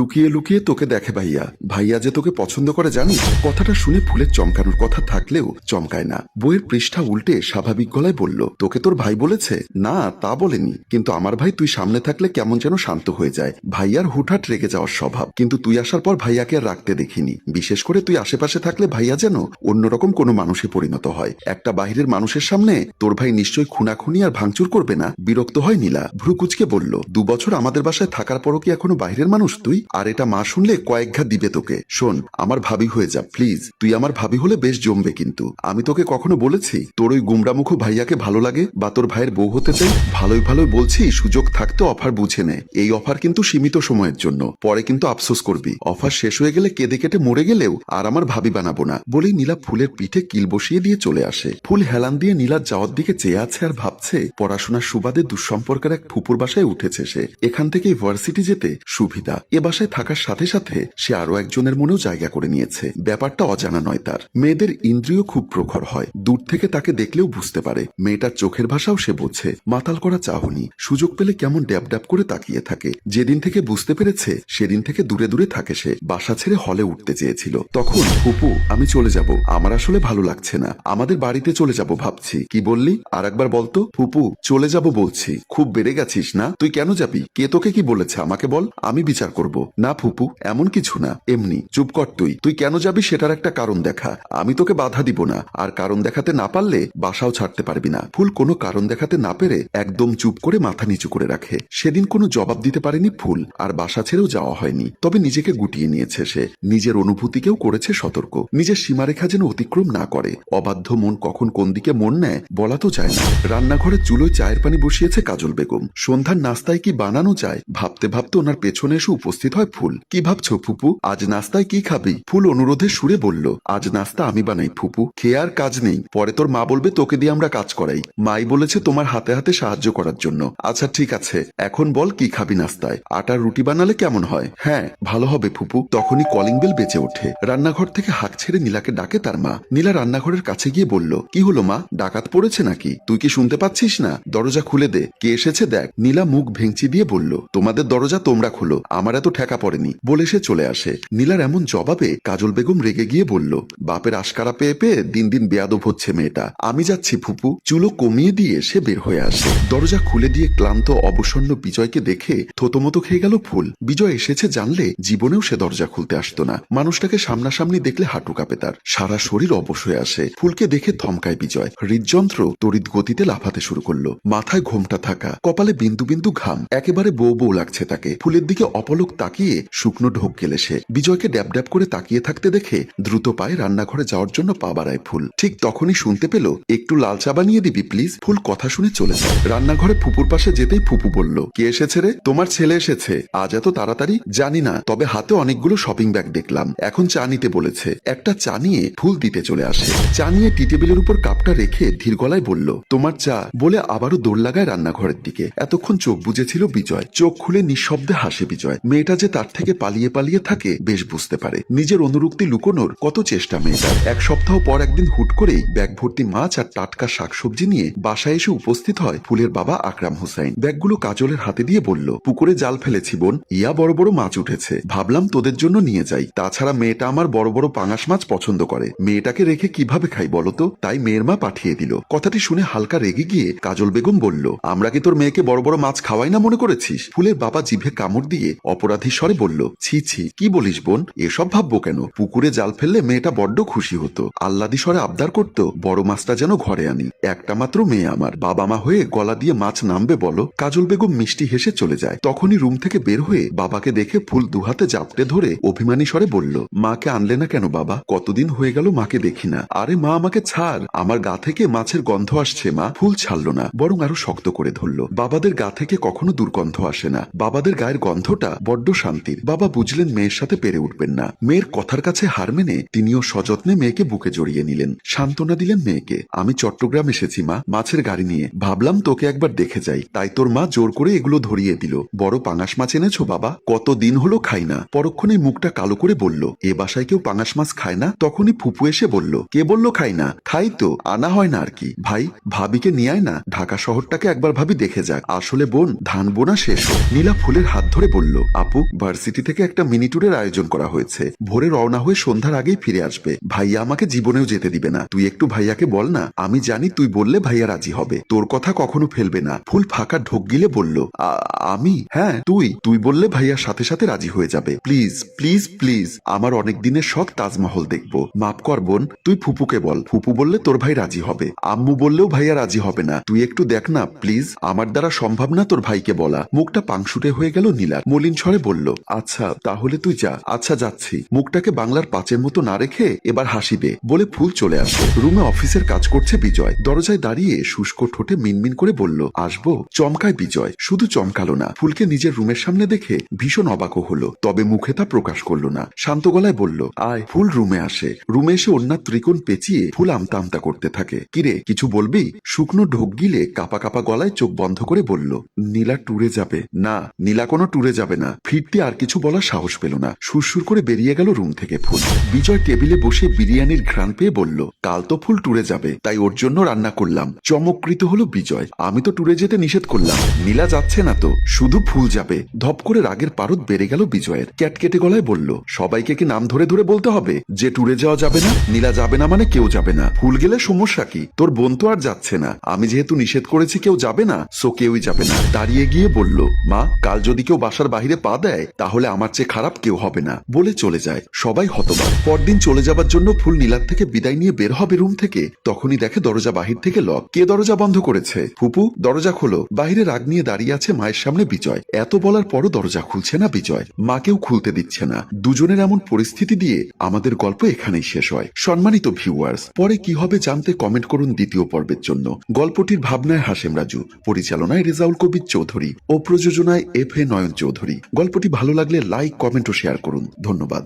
লুকিয়ে লুকিয়ে তোকে দেখে ভাইয়া। ভাইয়া যে তোকে পছন্দ করে জানিস, কথাটা শুনে ফুলের চমকানোর কথা থাকলেও চমকায় না। বইয়ের পৃষ্ঠা উল্টে স্বাভাবিক গলায় বলল, তোকে তোর ভাই বলেছে? না, তা বলেনি। কিন্তু আমার ভাই তুই সামনে থাকলে কেমন যেন শান্ত হয়ে যায়। ভাইয়ার হুটহাট রেগে যাওয়ার স্বভাব। কিন্তু তুই আসার পর ভাইয়াকে আর রাখতে দেখিনি। বিশেষ করে তুই আশেপাশে থাকলে ভাইয়া যেন অন্যরকম কোনো মানুষে পরিণত হয়। একটা বাহিরের মানুষের সামনে তোর ভাই নিশ্চয়ই খুনাখুনি আর ভাঙচুর করবে না? বিরক্ত হয় নীলা। ভ্রুকুচকে বলল, দু বছর আমাদের বাসায় থাকার পরও কি এখনও বাইরের মানুষ তুই? আর এটা মা শুনলে কয়েক ঘা দিবে তোকে। শোন, আমার ভাবি হয়ে যা, প্লিজ। তুই আমার ভাবি হলে বেশ জমবে কিন্তু। আমি তোকে কখনো বলেছি, তোর ওই গুমরামুখ ভাইয়াকে ভালো লাগে বা তোর ভাইয়ের বউ হতে চাই? ভালোই ভালোই বলছি, সুযোগ থাকতে অফার বুঝে নে। এই অফার কিন্তু সীমিত সময়ের জন্য। পরে কিন্তু আফসোস করবি। অফার শেষ হয়ে গেলে কেঁদে কেটে মরে গেলেও আর আমার ভাবি বানাবো না। বলেই নীলা ফুলের পিঠে কিল বসিয়ে দিয়ে চলে আসে। ফুল হেলান দিয়ে নীলার যাওয়ার দিকে চেয়ে আছে আর ভাবছে, পড়াশোনার সুবাদে দুঃসম্পর্কের এক ফুপুর বাসায় উঠেছে সে। এখান থেকে ভার্সিটি যেতে সুবিধা। এ বাসায় থাকার সাথে সাথে সে আরও একজনের মনেও জায়গা করে নিয়েছে। ব্যাপারটা অজানা নয় তার। মেয়েদের ইন্দ্রিয় খুব প্রখর হয়। দূর থেকে তাকে দেখলেও বুঝতে পারে। মেয়েটার চোখের ভাষাও সে বোঝে। মাতাল করা চাহনি। সুযোগ পেলে কেমন ড্যাব ড্যাব করে তাকিয়ে থাকে। যেদিন থেকে বুঝতে পেরেছে, সেদিন থেকে দূরে দূরে থাকে সে। বাসা ছেড়ে হলে উঠতে চেয়েছিল। তখন, ফুপু, আমি চলে যাব। আমার আসলে ভালো লাগছে না। আমাদের বাড়িতে চলে যাব ভাবছি। কি বললি? আর একবার বলতো? ফুপু, চলে যাব বলছি। খুব বেড়ে গেছিস না? তুই কেন যাবি? কে তোকে কি বলেছে? আমাকে বল। আমি বিচার করব। না ফুপু, এমন কিছু না। এমনি, চুপ কর তুই। তুই কেন যাবি সেটার একটা কারণ দেখা। আমি তোকে বাধা দিব না। আর কারণ দেখাতে না পারলে বাসাও ছাড়তে পারবি না। ফুল, কোনো কারণ দেখাতে না পেরে একদম চুপ করে মাথা নিচু করে রাখে। সেদিন কোনো জবাব দিতে পারেনি ফুল, আর বাসা ছেড়েও যাওয়া হয়নি। তবে নিজেকে গুটিয়ে নিয়েছে সে। নিজের অনুভূতিকেও করেছে সতর্ক। নিজের সীমারেখা যেন অতিক্রম না করে। অবাধ্য মন কখন কোন দিকে মন নেয়, বলা তো যায় না। রান্নাঘরে চুলোয় চায়ের পানি বসিয়েছে কাজল বেগম। সন্ধ্যার নাস্তায় কি বানানো যায়, ভাবতে ভাবতে ওনার পেছনে এসে উপস্থিত হয় ফুল। কি ভাবছ, ফুপু? আজ নাস্তায় কি খাবি? ফুল অনুরোধে সুরে বলল, আজ নাস্তা আমি বানাই, ফুপু। খেয়ে কাজ নেই। পরে তোর মা বলবে, তোকে দিয়ে আমরা কাজ করাই। মাই বলেছে, তোমার হাতে হাতে সাহায্য করার জন্য। আচ্ছা ঠিক আছে। এখন বল, কি খাবি নাস্তায়? আটার রুটি বানালে কেমন হয়? হ্যাঁ ভালো হবে, ফুপু। তখনই কলিং বেল বেঁচে ওঠে। রান্নাঘর থেকে হাঁক ছেড়ে নীলাকে ডাকে তার মা। নীলা রান্নাঘরের কাছে গিয়ে বলল, কি হলো মা? ডাকাত পড়েছে নাকি? তুই কি শুনতে পাচ্ছিস না? দরজা খুলে দে। কে এসেছে দেখ। নীলা মুখ ভেঙচি দিয়ে বলল, তোমাদের দরজা তোমরা খোলো। আমার এত ঠেকা পড়েনি বলে সে চলে আসে। নীলার এমন জবাবে কাজল বেগম রেগে গিয়ে বলল, বাপের আশকারা পেয়ে পেয়ে দিন দিন বেয়াদব হচ্ছে মেয়েটা। আমি যাচ্ছি ফুপু। চুলো কমিয়ে দিয়ে সে বের হয়ে আসে। দরজা খুলে দিয়ে ক্লান্ত, অবসন্ন বিজয়কে দেখে থতমতো খেয়ে গেল ফুল। বিজয় এসেছে জানলে জীবনেও সে দরজা খুলতে আসতো না। মানুষটাকে সামনাসামনি দেখলে হাঁটু কাঁপে তার। সারা শরীর অবশ হয়ে আসে। ফুলকে দেখে থমকায় বিজয়। হৃদযন্ত্র তড়িৎ গতিতে লাফাতে শুরু করল। মাথায় ঘোমটা থাকা। কপালে বিন্দু বিন্দু ঘাম। একেবারে বউ বউ লাগছে তাকে। ফুলের দিকে অপলক তাকিয়ে শুকনো ঢোক গেলে সে। বিজয়কে ড্যাব ড্যাব করে তাকিয়ে থাকতে দেখে দ্রুত পায়ে রান্নাঘরে যাওয়ার জন্য পা বাড়ায় ফুল। ঠিক তখনই শুনতে পেল, একটু লাল চা বানিয়ে দিবি, প্লিজ? ফুল কথা শুনে চলে যায়। রান্নাঘরে ফুপুর পাশে যেতেই ফুপু বলল, কে এসেছে রে? তোমার ছেলে এসেছে। আজ এত তাড়াতাড়ি? জানি না, তবে হাতে অনেকগুলো শপিং ব্যাগ দেখলাম। এখন চা নিতে বলেছে। একটা চা নিয়ে ফুল দিতে চলে আসে। চা নিয়ে টি টেবিলের উপর কাপটা রেখে ধীর গলায় বলল, তোমার চা? বলে আবারও দৌড় লাগায় রান্নাঘরের দিকে। এতক্ষণ চোখ বুঝেছিল বিজয়। চোখ খুলে নিঃশব্দে হাসে বিজয়। মেয়েটা যে তার থেকে পালিয়ে পালিয়ে থাকে, বেশ বুঝতে পারে। নিজের অনুরক্তি লুকোনোর কত চেষ্টা মেয়েটার। এক সপ্তাহ পর একদিন হুট করেই ব্যাগ ভর্তি মাছ আর টাটকা শাকসবজি নিয়ে বাসায় এসে উপস্থিত হয় ফুলের বাবা আকরাম হোসাইন। ব্যাগগুলো কাজলের হাতে দিয়ে বলল, পুকুরে জাল ফেলেছি বোন, ইয়া বড় বড় মাছ উঠেছে। ভাবলাম তোদের জন্য নিয়ে যাই। তাছাড়া মেয়েটা আমার বড় বড় পাঙাশ মাছ পছন্দ করে। মেয়েটাকে রেখে কীভাবে খাই বলতো তাই মেয়ের মা পাঠিয়ে দিল। কথাটি শুনে হালকা রেগে গিয়ে কাজল বেগম বলল, আমরা কি তোর মেয়েকে বড় বড় মাছ খাওয়াই না মনে করেছিস? ফুলের বাবা জিভে কামড় দিয়ে অপরাধী স্বরে বলল, ছি ছি, কি বলিস বোন? এসব ভাববো কেন? পুকুরে জাল ফেললে মেয়েটা বড্ড খুশি হতো। আল্লাদি স্বরে আবদার করতো, বড় মাছটা যেন ঘরে আনি। একটা মাত্র মেয়ে আমার। বাবা মা হয়ে গলা দিয়ে মাছ নামবে বলো। কাজল বেগম মিষ্টি হেসে চলে যায়। তখনই রুম থেকে বের হয়ে বাবাকে দেখে ফুল দুহাতে জাপটে ধরে অভিমানী স্বরে বলল, মাকে আনলে না কেন বাবা? কতদিন হয়ে গেল মাকে দেখি না। আরে মা, আমাকে ছাড়। আমার গা থেকে মাছের গন্ধ আসছে, মা। ফুল ছাড়লো না, বরং আরও শক্ত করে ধরলো। বাবাদের গা থেকে কখনো দুর্গন্ধ আসে না। বাবাদের গায়ের গন্ধটা বড্ড শান্তির। বাবা বুঝলেন মেয়ের সাথে পেরে উঠবেন না। মেয়ের কথার কাছে হার মেনে তিনিও সযত্নে মেয়েকে বুকে জড়িয়ে নিলেন। সান্ত্বনা দিলেন মেয়েকে। আমি চট্টগ্রাম এসেছি, মা। মাছের গাড়ি নিয়ে। ভাবলাম তোকে একবার দেখে যাই। তাই তোর মা জোর করে এগুলো ধরিয়ে দিল। বড় পাঙাশ মাছ এনেছো, বাবা? কত দিন হলো খাই না। পরক্ষণে মুখটা কালো করে বলল, এ বাসায় কেউ পাঙাশ মাছ খায় না? তখনই ফুপু এসে বলল, কে বলল খাই না? খাই তো, আনা হয় না আর কি। ভাই, ভাবিকে নিয়ে না। ঢাকা শহরটাকে একবার ভাবি দেখে যাক। আসলে বোন, ধান বোনা শেষ নীলা ফুলের হাত ধরে বলল, আপু ভার্সিটি থেকে একটা মিনি ট্যুরের আয়োজন করা হয়েছে। ভোরে রওনা হয়ে সন্ধ্যার আগেই ফিরে আসবে। ভাইয়া আমাকে জীবনেও যেতে দিবে না। তুই একটু ভাইয়াকে বল না। আমি জানি তুই বললে ভাইয়া রাজি হবে। তোর কথা কখনো ফেলবে না। ফুল ফাঁকা ঢোক গিলে বলল আমি? হ্যাঁ তুই? তুই বললে ভাইয়ার সাথে সাথে রাজি হয়ে যাবে। Please please please. আমার অনেক দিনের শখ তাজমহল দেখব। মাপ কর বোন, তুই ফুপুকে বল। ফুপু বললে তোর ভাই রাজি হবে। আম্মু বললেও ভাইয়া রাজি হবে না। তুই একটু দেখ না, প্লিজ। আমার দ্বারা সম্ভব না তোর ভাইকে বলা। মুখটা পাংশুটে হয়ে গেল নীলার। মলিন স্বরে বলল আচ্ছা তাহলে তুই যা। আচ্ছা যাচ্ছি। মুখটাকে বাংলার পাঁচের মতো না রেখে এবার হাসিবে বলে ফুল চলে আসে রুমে অফিসের কাজ করছে বিজয়। দরজায় দাঁড়িয়ে শুষ্ক ঠোঁটে মিনমিন করে বলল, আসব? চমকায় বিজয়। শুধু চমকালো না, ফুলকে নিজের রুমের সামনে দেখে ভীষণ অবাকও হলো, তবে মুখে তা প্রকাশ করল না। শান্ত গলায় বলল, আয়, ফুল রুমে আসে। রুমে এসে অন্যার ত্রিকোণ পেঁচিয়ে ফুল আমতা আমতা করতে থাকে। কিরে কিছু বলবি? শুকনো ঢোক গিলে কাপা কাপা গলায় চোখ বন্ধ করে বলল, নীলা ট্যুরে যাবে। না, নীলা কোনো ট্যুরে যাবে না। ফিরতে আর কিছু বলার সাহস পেল না। সুরসুর করে বেরিয়ে গেল রুম থেকে ফুল। বিজয় টেবিলে বসে বিরিয়ানির ঘ্রাণ পেয়ে বলল, কাল তো ফুল ট্যুরে যাবে, তাই ওর জন্য রান্না করলাম। চমৎকৃত হলো বিজয়। আমি তো ট্যুরে যেতে নিষেধ করলাম। নীলা যাচ্ছে না তো। শুধু ফুল যাবে। ধপ করে রাগের পারদ বেড়ে গেল বিজয়ের। ক্যাটকেটে গলায় বলল, সবাইকে কি নাম ধরে ধরে বলতে হবে? যে ট্যুরে যাওয়া যাবে না, নীলা যাবে না মানে কেউ যাবে না। ফুল গেলে সমস্যা কি? তোর বোন তো আর যাচ্ছে না। আমি যেহেতু নিষেধ করেছি কেউ যাবে না, সো কেউই যাবে না। দাঁড়িয়ে গিয়ে বলল, মা, কাল যদি কেউ বাসার বাহিরে পা দেয় তাহলে আমার চেয়ে খারাপ কেউ হবে না, বলে চলে যায়। সবাই হতবাক। পরদিন চলে যাবার জন্য ফুল নীলার থেকে বিদায় নিয়ে বের হবে রুম থেকে। তখনই দেখে দরজা বাহির থেকে লক কে দরজা বন্ধ করেছে? ফুপু, দরজা খোলো। বাহিরে রাগ নিয়ে দাঁড়িয়ে আছে মায়ের সামনে বিজয়। এত বলার পরও দরজা খুলছে না বিজয়। মাকেও খুলতে দিচ্ছে না। দুজনের এমন পরিস্থিতি দিয়ে আমাদের গল্প এখানেই শেষ হয়। সম্মানিত ভিউয়ার্স পরে কি হবে জানতে কমেন্ট করুন দ্বিতীয় পর্বের জন্য। গল্পটির ভাবনায় হাসেম রাজু, পরিচালনায় রেজাউল কবির চৌধুরী ও প্রযোজনায় এফ এ নয়ন চৌধুরী। গল্পটি ভালো লাগলে লাইক কমেন্ট ও শেয়ার করুন। ধন্যবাদ।